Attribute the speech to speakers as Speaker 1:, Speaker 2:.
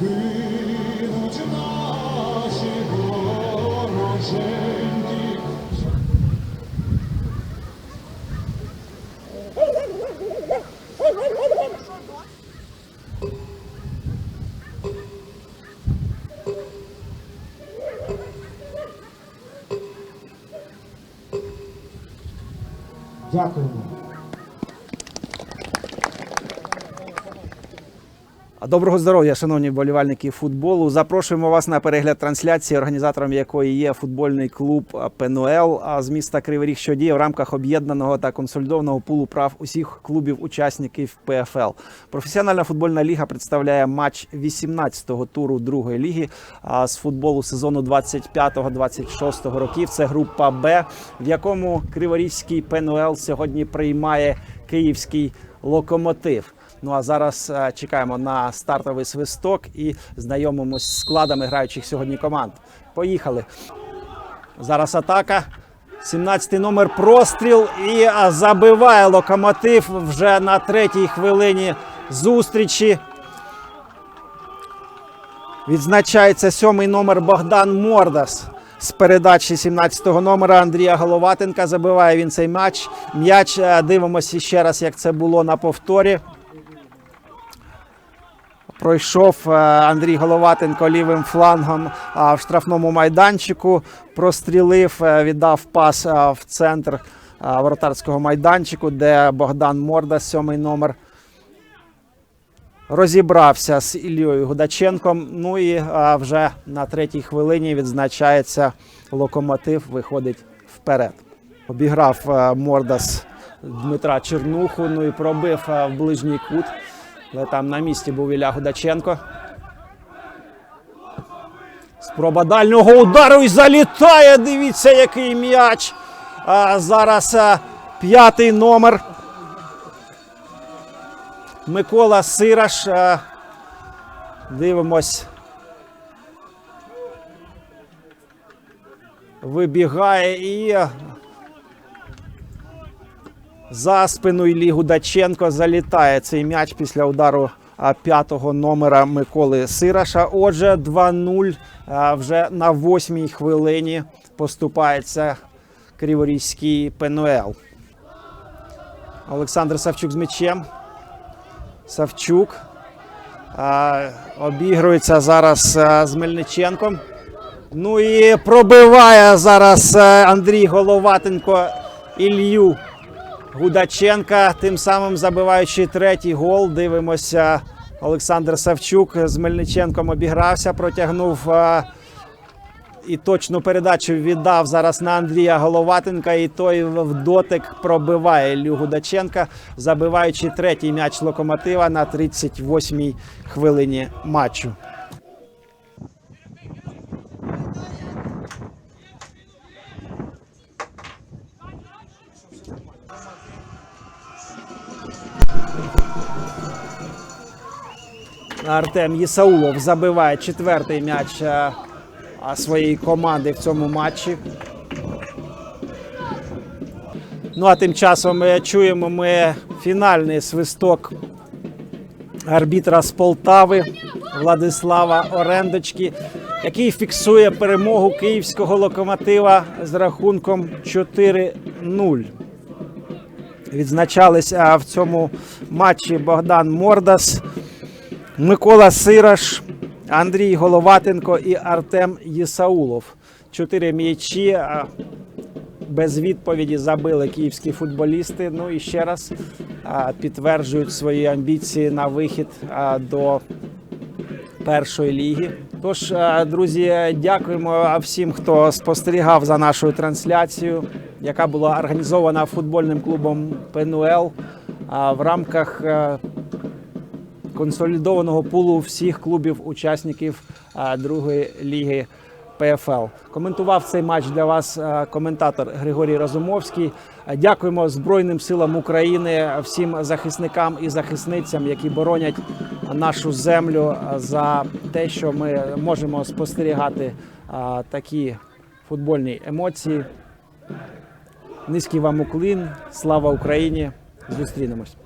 Speaker 1: гинуть наші вороженькі. Дякуємо.
Speaker 2: Доброго здоров'я, шановні вболівальники футболу. Запрошуємо вас на перегляд трансляції, організатором якої є футбольний клуб ПНУЛ з міста Кривий Ріг, що діє в рамках об'єднаного та консолідованого пулу прав усіх клубів-учасників ПФЛ. Професіональна футбольна ліга представляє матч 18-го туру другої ліги з футболу сезону 25-26 років. Це група Б, в якому Криворізький ПНУЛ сьогодні приймає київський локомотив. Ну а зараз е, чекаємо на стартовий свисток і знайомимось з складами граючих сьогодні команд. Поїхали. Зараз атака. 17-й номер простріл і забиває локомотив вже на третій хвилині зустрічі. Відзначається сьомий номер Богдан Мордас. З передачі 17-го номера Андрія Головатенка забиває він цей матч. М'яч е, дивимося ще раз, як це було на повторі. Пройшов е, Андрій Головатенко лівим флангом в штрафному майданчику. Прострілив, е, віддав пас е, в центр воротарського майданчику, де Богдан Морда, сьомий номер, розібрався з Іллею Гудаченком. Ну і вже на третій хвилині відзначається локомотив, виходить вперед. Обіграв Мордас Дмитра Чернуху, ну і пробив в ближній кут. Але там на місці був Ілля Гудаченко. Спроба дальнього удару і залітає. Дивіться, який м'яч. А, зараз п'ятий номер. Микола Сираш. Дивимось. Вибігає і за спину Іллі Гудаченко залітає цей м'яч після удару п'ятого номера Миколи Сираша. Отже, 2-0 вже на восьмій хвилині поступається Криворізький ПНЛ. Олександр Савчук з м'ячем. Савчук обігрується зараз з Мельниченком. Ну і пробиває зараз Андрій Головатенко Ілью Гудаченка, тим самим забиваючи третій гол. Дивимося. Олександр Савчук з Мельниченком обігрався, протягнув і точну передачу віддав зараз на Андрія Головатенка. І той в дотик пробиває Іллю Гудаченка, забиваючи третій м'яч локомотива на 38-й хвилині матчу. Артем Єсаулов забиває четвертий м'яч е, своєї команди в цьому матчі. Ну а тим часом ми чуємо ми фінальний свисток арбітра з Полтави Владислава Орендочки, який фіксує перемогу київського локомотива з рахунком 4-0. Відзначались в цьому матчі Богдан Мордас. Микола Сираш, Андрій Головатенко і Артем Єсаулов. Чотири м'ячі без відповіді забили київські футболісти. Ну і ще раз підтверджують свої амбіції на вихід до першої ліги. Тож, друзі, дякуємо всім, хто спостерігав за нашою трансляцією, яка була організована футбольним клубом ПНУЛ в рамках. Консолідованого пулу всіх клубів-учасників а, другої ліги ПФЛ. Коментував цей матч для вас а, коментатор Григорій Разумовський. А, Дякуємо Збройним силам України, всім захисникам і захисницям, які боронять нашу землю за те, що ми можемо спостерігати такі футбольні емоції. Низький вам уклін, слава Україні! Зустрінемось.